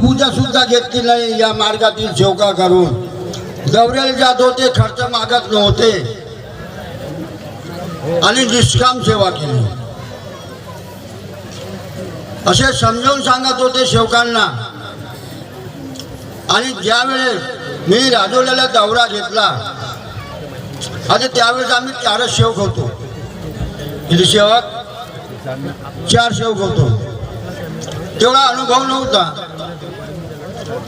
पूजा सुद्धा घेतली नाही या मार्गातील सेवका करून. दौऱ्याला जात होते खर्च मागत नव्हते. आणि निष्काम सेवा केली. असे समजावून सांगत होते सेवकांना. आणि ज्यावेळेस मी राजवलेला दौरा घेतला आणि त्यावेळेस आम्ही चारच सेवक होतो. म्हणजे किती सेवक चार सेवक होतो. तेवढा अनुभव नव्हता.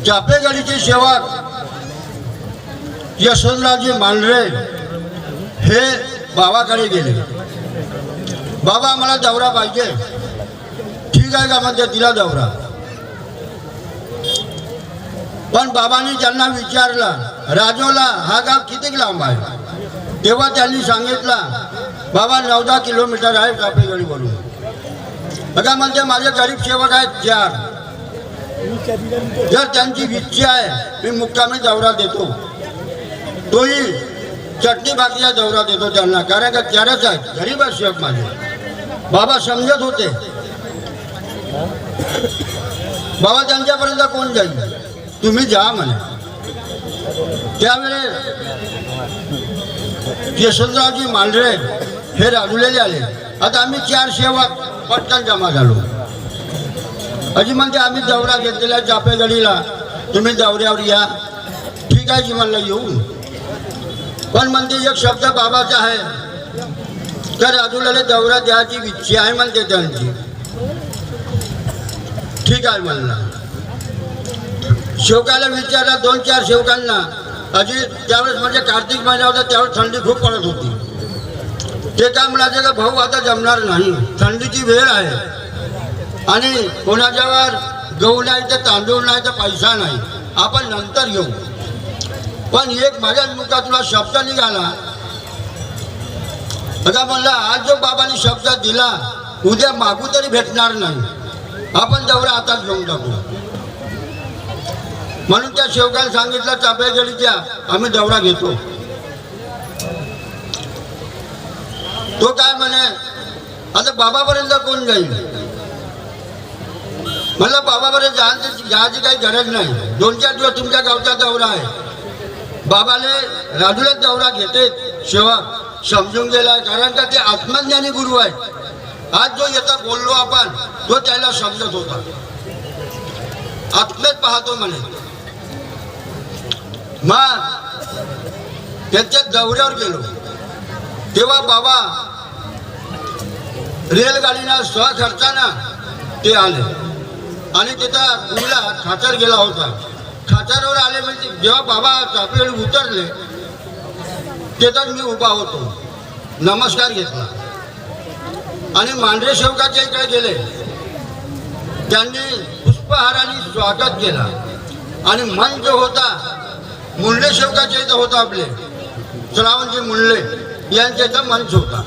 चापेगडीचे सेवक यशवंतरावजी मांढरे हे बाबाकडे गेले. बाबा मला दौरा पाहिजे. ठीक आहे का म्हणजे तिला दौरा. पण बाबांनी त्यांना विचारला राजोला हा गाव किती लांब आहे? तेव्हा त्यांनी सांगितला बाबा नऊ दहा किलोमीटर आहे जापेगडीवरून बघा म्हणते माझे गरीब सेवक आहेत चार. जर त्यांची इच्छा आहे मी मुक्कामी दौरा देतो. तोही चटणी भाकरीचा दौरा देतो त्यांना. कारण का चारच आहे. गरीब आहे सेवक माझे. बाबा समजत होते. बाबा त्यांच्यापर्यंत कोण जाईल? तुम्ही जा म्हणे. त्यावेळेस यशवंतरावजी मांढरे हे राजलेले आले. आता आम्ही चार सेवक पटकन जमा झालो. अजी म्हणते आम्ही दौरा घेतलेला आहे चापेगडीला तुम्ही दौऱ्यावर या. ठीक आहे जी म्हणलं येऊ. पण म्हणते एक शब्द बाबाचा आहे. तर राजूला दौरा द्यायची इच्छा आहे म्हणते त्यांची. ठीक आहे म्हणलं. शेवकाला विचारला दोन चार शेवकांना. अजी त्यावेळेस म्हणजे कार्तिक महिना होता त्यावेळेस थंडी खूप पडत होती. ते काय म्हणायचं का भाऊ आता जमणार नाही. थंडीची वेळ आहे. आणि कोणाच्यावर गहू नाही तर तांदूळ नाही तर पैसा नाही. आपण नंतर घेऊ. पण एक माझ्या मुखातला शब्द निघाला. आता म्हणला आज जो बाबांनी शब्द दिला उद्या मागू तरी भेटणार नाही. आपण जवळ आताच घेऊन टाकू. म्हणून त्या शेवकाला सांगितलं चापेगडीच्या आम्ही दौरा घेतो. तो काय म्हणे आता बाबापर्यंत कोण जाईल? मला बाबापर्यंत जायची जायची काही गरज नाही. दोन चार दिवस तुमच्या गावचा दौरा आहे. बाबाले राजूलाच दौरा घेते. सेवा समजून गेलाय कारण का ते आत्मज्ञानी गुरु आहे आज जो येता बोललो आपण तो त्याला समजत होता. आत्मेत पाहतो म्हणे. मग त्यांच्या दौऱ्यावर गेलो. तेव्हा बाबा रेलगाडीनं स्वखर्चानं ते आले. आणि तिथं मुलीला खाचर गेला होता. खाचारवर आले म्हणजे जेव्हा बाबा चापेकडे उतरले त्याच्यात मी उभा होतो. नमस्कार घेतला. आणि मांढरे शेवकाच्या इकडे गेले. त्यांनी पुष्पहाराने स्वागत केला. आणि मन जो होता. मुंडे शेवकाच्या इथं होता आपले. श्रावणजी मुंडले यांच्या इथं मंच होता.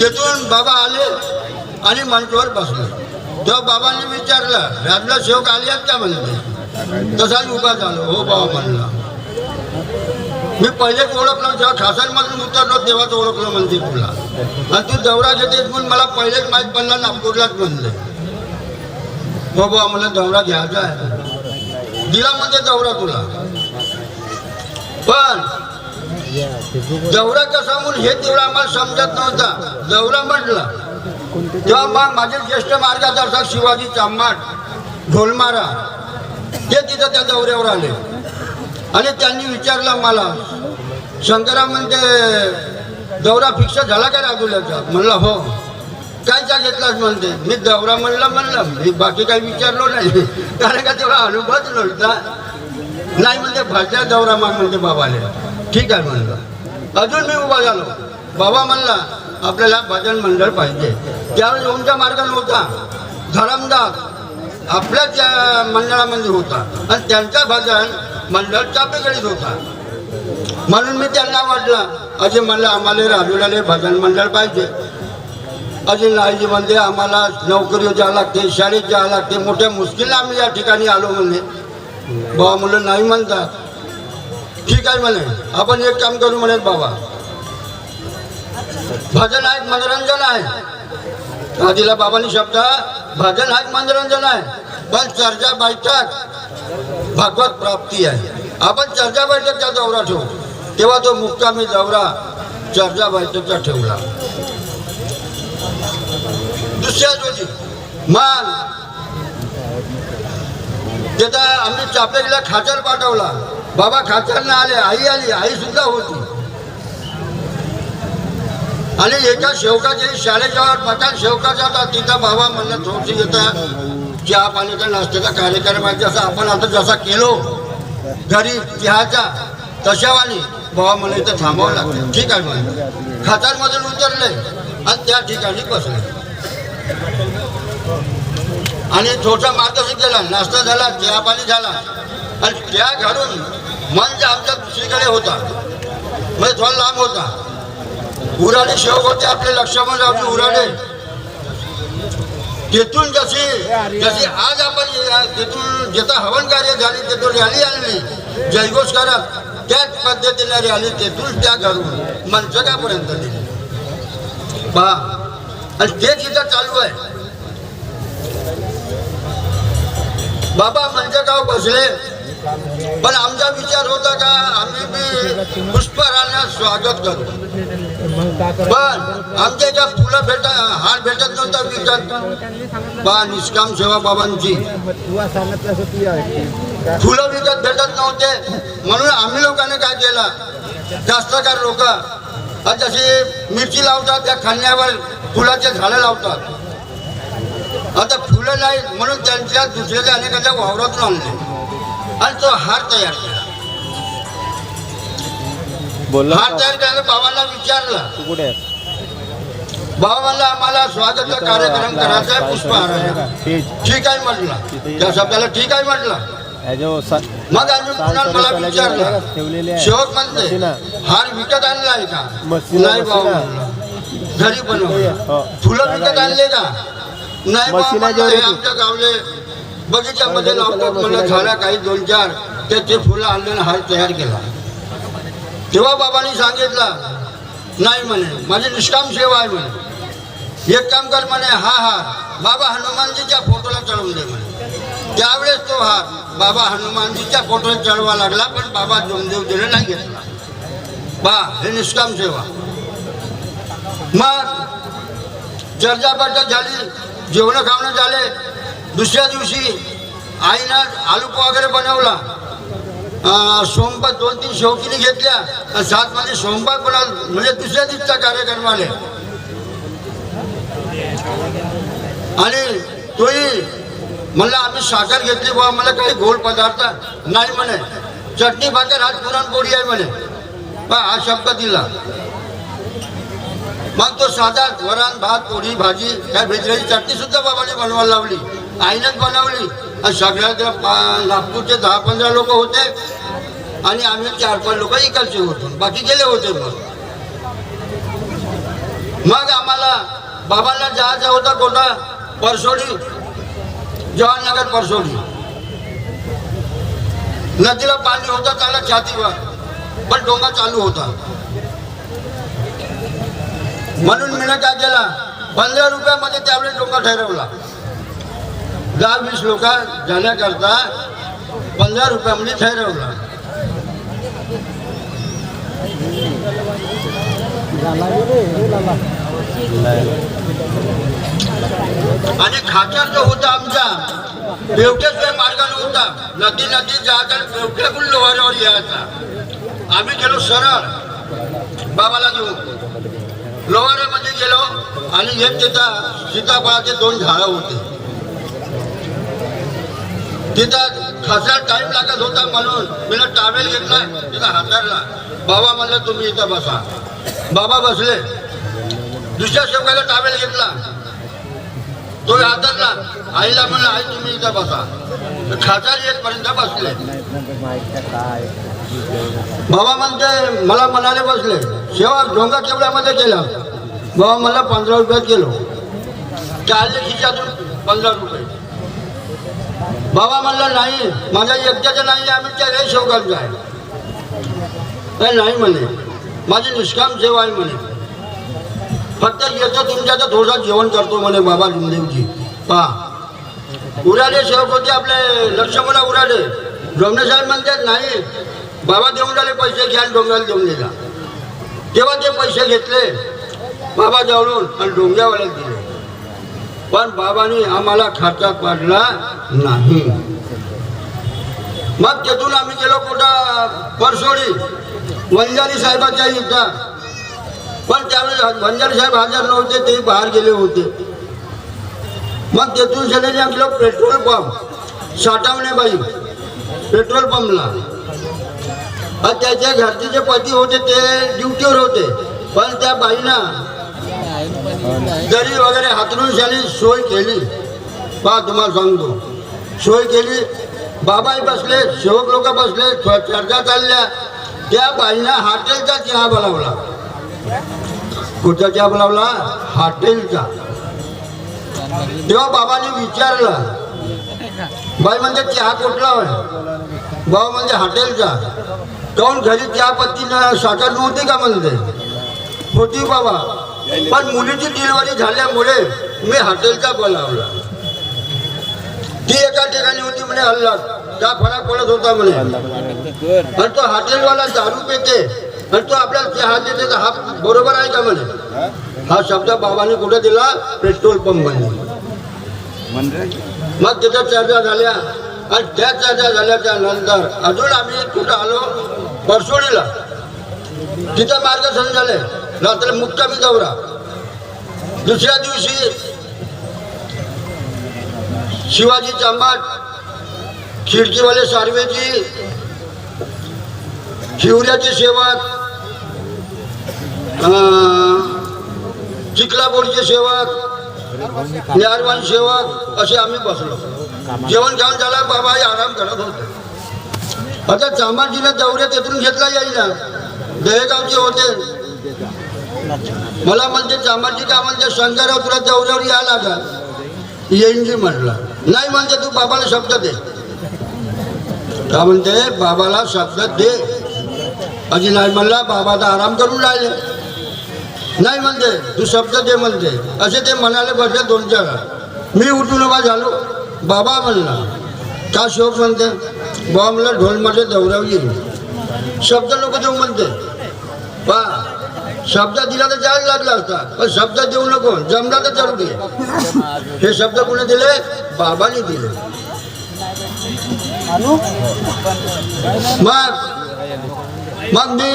तिथून बाबा आले आणि मंचवर बसले. तेव्हा बाबांनी विचारलं राजला शेवक आले आहेत का म्हणले? तसाच उभा झालो. हो बाबा म्हणला. मी पहिलेच ओळखलं जेव्हा खासांमधून उतरलो तेव्हाच ओळखलं म्हणते तुला आणि तू दौरा घेतेस म्हणून मला पहिलेच माहीत पडला नागपूरलाच म्हणले. हो बाबा मला दौरा घ्यायचा आहे. दिला म्हणते दौरा तुला. पण दौरा कसा म्हणून हे तेवढा आम्हाला समजत नव्हता. दौरा म्हटला तेव्हा मग माझे ज्येष्ठ मार्गदर्शक शिवाजी चांबाट ढोलमारा ते तिथं त्या दौऱ्यावर आले. आणि त्यांनी विचारलं मला शंकरा म्हणते दौरा फिक्स झाला का राजुल्याचा? म्हणलं हो. कायचा घेतलाच म्हणते. मी दौरा म्हणला म्हणलं. मी बाकी काही विचारलो नाही. कारण का तेवढा अनुभवच नव्हता. नाही म्हणते. भाषा दौरा मग म्हणते बाबाले ठीक आहे म्हणलं. अजून मी उभा झालो. बाबा म्हणला आपल्याला भजन मंडळ पाहिजे. त्यावेळेस ओमचा मार्ग नव्हता धरमदास आपल्याच त्या मंडळामध्ये होता आणि त्यांचा भजन मंडळ चापेकडीत होता. म्हणून मी त्यांना म्हटलं अजय म्हणलं आम्हाला राजूलाले भजन मंडळ पाहिजे. अजून नाहीजी म्हणते आम्हाला नोकरी जावं लागते शाळेत जावं लागते मोठ्या मुश्किलला आम्ही या ठिकाणी आलो म्हणे. बाबा मुलं नाही म्हणतात. ठीक आहे म्हणे आपण एक काम करू म्हणे बाबा. भजन आहे मनोरंजन आहे. आधीला बाबांनी शब्द भजन आहे मनोरंजन आहे. पण चर्चा बैठक भागवत प्राप्ती आहे. आपण चर्चा बैठकचा दौरा ठेवू. तेव्हा तो मुक्कामी दौरा चर्चा बैठकचा ठेवला. दुसऱ्या दिवशी मान. तिथं आम्ही चापेरीला खाचर पाठवला. बाबा खाचरनं आले आई आली आई सुद्धा होती. आणि एका शेवकाची शाळेच्या मकान शेवकाचा आता तिथं बाबा म्हणलं थोडशी येतं चहा पाण्याचा नाश्त्याचा कार्यक्रम आहे जसा आपण आता जसा केलो घरी चहाचा तशावानी बाबा मला इथं थांबावं लागतं. ठीक आहे म्हणे खाचारमधून उतरले आणि त्या ठिकाणी बसले. आणि थोडसा मार्गदर्शन केला नाश्ता झाला चहा पाणी झाला. आणि त्या घालून मन आमच्या दुसरीकडे होता. म्हणजे थोडा लांब होता. उराडे शेवक होते आपले लक्षामध्ये आपले उराडे तिथून जशी जशी आज आपण तिथून जिथं हवन कार्य झाली तिथून रॅली आणली जयघोष करत त्याच पद्धतीने रॅली तिथून त्या घरून मनसकापर्यंत दिली. पहा आणि तेच इथं चालू आहे. बाबा मंजगाव बसले. पण आमचा विचार होता का आम्ही बी पुष्पहारानं स्वागत करू. पण आमच्या इथं फुलं भेट हार भेटत नव्हता विकत बा निष्काम सेवा बाबांची. फुलं विकत भेटत नव्हते. म्हणून आम्ही लोकांनी काय केलं? जास्तकार लोक जशी मिरची लावतात त्या खाण्यावर फुलाचे झाडं लावतात. आता फुलं नाही म्हणून त्यांच्या दुसऱ्याच्या अनेकाच्या वावरातून आणले. आणि तो हार तयार केला. बोलला हार तयार केल्याने बाबांना विचारला. तू कुठे आहेस? बाबा म्हणला आम्हाला स्वागत कार्यक्रम करायचा आहे पुष्पहाराचा तेज ठीक. आहे म्हटलं. त्या शब्दाला ठीक आहे म्हटलं. सा- मग आम्ही पुन्हा मला विचारलं? ठेवलेले आहे. शेवक म्हणते. हार विकत आणला आहे का नाही. म्हणलं. घरी बनवलं हो. फुलं विकत आणले का? नाही मशीना म्हणलं, जेवढे हे आमच्या गावले. बगीच्यामध्ये लावतात म्हणलं झाल्या काही दोन चार. ते ते फुलं आणले आणि हार तयार केला. तेव्हा बाबांनी सांगितलं नाही म्हणे माझी निष्काम सेवा आहे म्हणे. एक काम कर म्हणे हा हार बाबा हनुमानजीच्या फोटोला चढवून दे म्हणे. त्यावेळेस तो हार बाबा हनुमानजीच्या फोटोला चढवा लागला पण बाबा जोमदेव दिले नाही घेतला. बा हे निष्काम सेवा. मग चर्चा झाली जेवणं खावणं झाले. दुसऱ्या दिवशी आईनं आलू वगैरे बनवला. अं, दोन तीन शौकीने घेतल्या. सात म्हणजे मध्ये सोमपाक बनवला म्हणजे दुसऱ्या दिवसचा कार्यक्रम आले. आणि तोही म्हणला आम्ही साखर घेतली बा मला काही गोड पदार्थ नाही म्हणे. चटणी भाकर आज पुरणपोळी आहे म्हणे. बा हा शब्द दिला. मग तो साधा वरण भात पोळी भाजी काय भेजल्याची चटणी सुद्धा बाबाने बनवायला लावली. आईनंच बनवली. आणि सगळ्या नागपूरचे दहा पंधरा लोक होते. आणि आम्ही चार पाच लोक इकडचे होतो. बाकी गेले होते मग. मग आम्हाला बाबांना जायचं होता कोणता? परसोडी. जवाहरनगर परसोडी. नदीला पाणी होतं त्याला छातीवर पण डोंगा चालू होता. म्हणून मी काय केला? पंधरा रुपयामध्ये त्यावेळेस डोंगा ठरवला. दहा वीस लोक जाण्याकरता पंधरा रुपयामध्ये ठरवला म्हणजे आणि खाचर जो होता आमचा बेवट्याच मार्गाने होता नदी नदी जात आणि बेवट्याकडून लोहाऱ्यावर यायचा. आम्ही गेलो सरळ बाबाला घेऊन. लोहाऱ्यामध्ये गेलो आणि एक तिथं सीताफळाचे दोन झाडं होते. तिथं खासा टाइम लागत होता म्हणून मी टावेल घेतला तिथं हातारला. बाबा म्हणलं तुम्ही इथं बसा. बाबा बसले. दुसऱ्या शेवकाला टावेल घेतला. तो हातारला. आईला म्हणलं आई तुम्ही इथं बसा. खासार येतपर्यंत बसले. बाबा म्हणते मला म्हणाले बसले. सेवा डोंगर केवढ्यामध्ये केला? बाबा मला पंधरा रुपयात गेलो चालले खिशातून पंधरा रुपये. बाबा म्हणलं नाही माझ्या एकट्याचं नाही आम्ही त्या शेवकांचं आहे "नाही, नाही म्हणे माझी निष्काम सेवा आहे म्हणे. फक्त येतो तुमच्या तर जेवण करतो म्हणे बाबा जुमदेवजी पहा उराले सेवक होते आपले लक्ष्मणा उराले. जोमणे साहेब म्हणतात नाही बाबा देऊन राहिले पैसे घ्या आणि डोंगराला देऊन दिला तेव्हा ते पैसे घेतले बाबा जवळून आणि डोंग्यावाल्याला दिले. पण बाबांनी आम्हाला खर्चा पडला नाही. मग तिथून आम्ही गेलो कुठं? परसोडी वंजारी साहेबाच्या युद्धात पण त्यावेळेस वंजारी साहेब हजर नव्हते ते बाहेर गेले होते. मग तेथून सगळे आम्ही गेलो पेट्रोल पंप साठवणे बाई पेट्रोल पंपला. आणि त्याच्या घरचे जे पती होते ते ड्युटीवर होते. पण त्या बाईना दरी वगैरे हातरून शाली सोय केली. पा तुम्हाला सांगतो. सोय केली. बाबाही बसले सेवक लोक बसले चर्चा चालल्या. त्या बाईला हॉटेलचा चहा बनवला. कुठचा चहा बनवला? हॉटेलचा. तेव्हा बाबाने विचारलं बाई म्हणजे चहा कुठला होय? बाबा म्हणजे हॉटेलचा. काऊन घरी चहा पत्ती साखर नव्हती का म्हणते? होती बाबा. पण मुलीची डिलिव्हरी झाल्यामुळे मी हॉटेलचा बोलावला. ती एका ठिकाणी होती म्हणे हल्ला त्या फरक पडत होता म्हणे. आणि तो हॉटेलवाला दारू पेते. आणि तो आपल्याला हात देते तर हा बरोबर आहे का म्हणे? हा शब्द बाबाने कुठे दिला? पेट्रोल पंपमध्ये मग तिथं चर्चा झाल्या. आणि त्या चर्चा झाल्याच्यानंतर अजून आम्ही कुठं आलो? परसोडीला तिथं मार्गदर्शन झाले. रात्री मुक्कामी दौरा दुसऱ्या दिवशी शिवाजी चांबाट खिडकीवाले सार्वेजी शिवऱ्याची सेवक अं, चिखलापूरचे सेवक निहारवान सेवक असे आम्ही बसलो. जेवण खाऊन झाला बाबा हे आराम करत होते. आता चांबाजीने दौऱ्या तिथून घेतला येईना दहेगावचे होते. मला म्हणते चांबाजी का म्हणते शंकरराव तुला जवळजवळ यायला का येईन जी म्हटलं. नाही म्हणते तू बाबाला शब्द दे. का म्हणते बाबाला शब्द दे. अजी नाही म्हणला बाबा तर आराम करून राहिले. नाही म्हणते तू शब्द दे म्हणते. असे ते म्हणाले बसले दोन चार. मी उठून उभा झालो. बाबा म्हणला का शोक? म्हणते. बाबा म्हणलं ढोलमध्ये दौऱ्यावर येईल. शब्द लोक देऊ म्हणते. पा शब्द दिला तर जायला लागला असता पण शब्द देऊ नको. जमला तर जरूर दे. हे शब्द कोणी दिले? बाबाने दिले. मग मग मी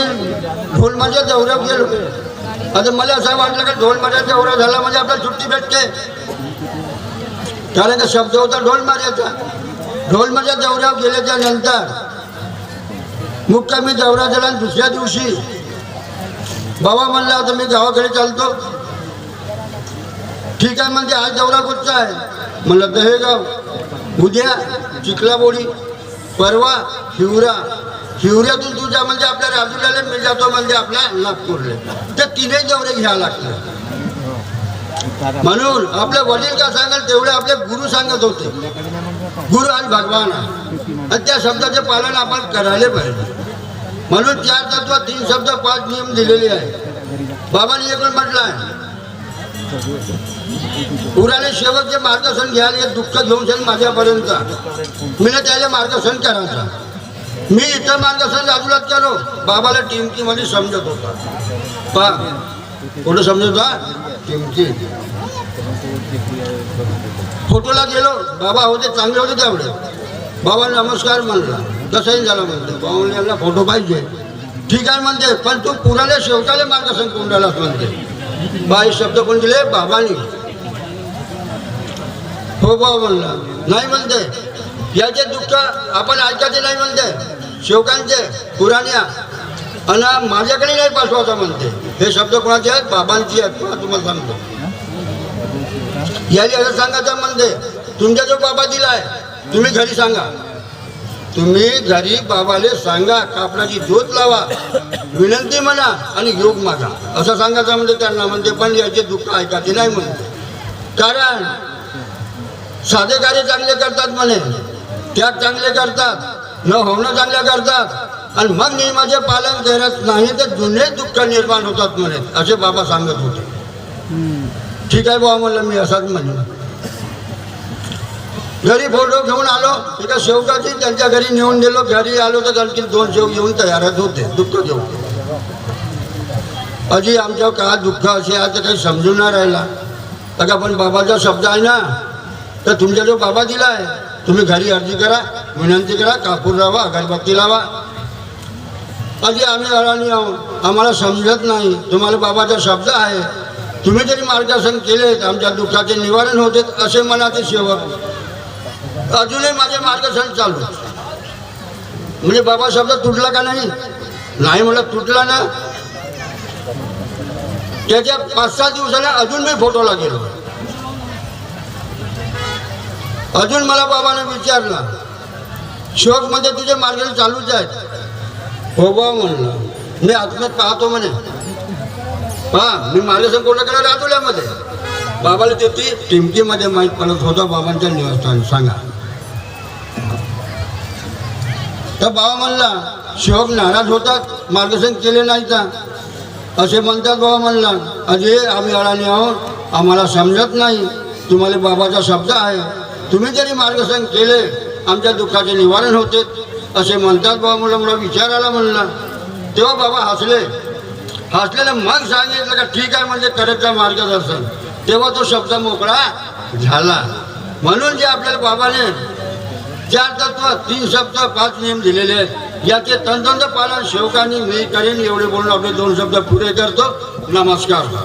ढोलमाच्या दौऱ्यावर गेलो. आता मला असं वाटलं की ढोलमाच्या दौरा झाला म्हणजे आपल्याला सुट्टी भेटते. कारण का शब्द होता ढोल मारायचा. ढोलमाच्या दौऱ्यावर गेल्याच्यानंतर. मुक्कामी दौरा झाला आणि दुसऱ्या दिवशी बाबा म्हणला आता मी गावाकडे चालतो. ठीक आहे म्हणजे आज दौरा कुठचा आहे? म्हणलं दहेगाव. उद्या चिखलाबोडी परवा हिवरा. हिवऱ्यातून तुझ्या म्हणजे आपल्या राजूला मी जातो म्हणजे आपल्या नागपूरले ते तिने दौरे घ्यावे लागतात म्हणून आपले वडील का सांगाल तेवढे आपले गुरु सांगत होते. गुरु आणि भगवान. आहे आणि त्या शब्दाचे पालन आपण करायला पाहिजे. म्हणून चार तत्व तीन शब्द पाच नियम दिलेले आहे बाबांनी एकूण म्हटलं आहे पुराणे शेवटचे मार्गदर्शन घ्यायला हे दुःख घेऊन जाईल माझ्यापर्यंत. मी त्याला मार्गदर्शन करायचं मी इथं मार्गदर्शन राजूलाच केलो बाबाला टिमकीमध्ये समजत होता. पा. कुठं समजत होता? टिमकी. फोटोला गेलो. बाबा होते चांगले होते त्यावेळे. बाबा नमस्कार म्हणला. तसंही झालं म्हणते. बाबा यांना फोटो पाहिजे. ठीक आहे म्हणते पण तू पुराले शेवटाले मार्गदर्शन करून राहिलास म्हणते. बा हे शब्द कोण दिले बाबांनी. हो बाबा म्हणला. नाही म्हणते. याचे दुःख आपण ऐकायचे नाही म्हणते. शेवकांचे पुराण्या. आणि माझ्याकडे नाही पाठवायचा म्हणते. हे शब्द कोणाचे आहेत? बाबांची आहेत. तुम्हाला सांगतो. याने असं सांगायचं म्हणते तुमचा जो बाबा दिलाय तुम्ही घरी सांगा. तुम्ही घरी बाबाले सांगा कापडाची ज्योत लावा विनंती म्हणा आणि योग मागा. असं सांगायचं म्हणजे त्यांना म्हणते पण याचे दुःख ऐकायचे नाही म्हणते कारण साधे कार्य चांगले करतात म्हणे. त्याग चांगले करतात न होणं चांगलं करतात. आणि मग नियमाचे पालन करत नाही तर जुने दुःख निर्माण होतात म्हणे असे बाबा सांगत होते. ठीक आहे बाबा म्हणलं मी असाच म्हणलं. घरी फोटो घेऊन आलो. एका शेवकाची त्यांच्या घरी नेऊन दिलो. घरी आलो तर आणखी दोन शेव घेऊन तयारच होते. दुःख घेऊन. अजी आमच्या का दुःख असे आहे तर काही समजून नाही राहिला. का पण बाबाचा शब्द आहे ना. तर तुमच्या जो बाबा दिला आहे तुम्ही घरी अर्जी करा. विनंती करा. कापूर लावा अगरबत्ती लावा. अजी आम्ही अडाणी आहोत. आम्हाला समजत नाही. तुम्हाला बाबाचा शब्द आहे. तुम्ही जरी मार्गदर्शन केले तर आमच्या दुःखाचे निवारण होते असे मनाचे सेवक अजूनही माझे मार्गदर्शन चालू म्हणजे बाबा शब्द तुटला का नाही? नाही म्हणलं तुटला ना. त्याच्या पाच सहा दिवसाला अजून मी फोटोला गेलो. अजून मला बाबाने विचारला शोक म्हणजे तुझे मार्ग चालूच आहेत. हो बा म्हणलं. मी आत्म्यात पाहतो म्हणे. हा मी मार्गदर्शन कोणाकडे राजोल्यामध्ये बाबाला ते ती टिमकीमध्ये माहीत पडत होतं बाबांच्या निवासस्थान. सांगा. तर बाबा म्हणला शिवक नाराज होतात मार्गदर्शन केले नाही का? असे म्हणतात बाबा म्हणला अजय आम्ही अडाणी आहोत आम्हाला समजत नाही तुम्हाला बाबाचा शब्द आहे. तुम्ही जरी मार्गदर्शन केले आमच्या दुःखाचे निवारण होते. असे म्हणतात बाबा मला मला विचार आला म्हणला. तेव्हा बाबा हसले. हसलेलं मग सांगितलं का ठीक आहे म्हणजे करत मार्गदर्शन. तेव्हा तो शब्द मोकळा झाला. म्हणून जे आपल्याला बाबाने चार तत्व तीन शब्द पाच नियम दिलेले आहेत. याचे तंतंत पालन सेवकांनी मी करेन. एवढे बोलून आपले दोन शब्द पुरे करतो. नमस्कार.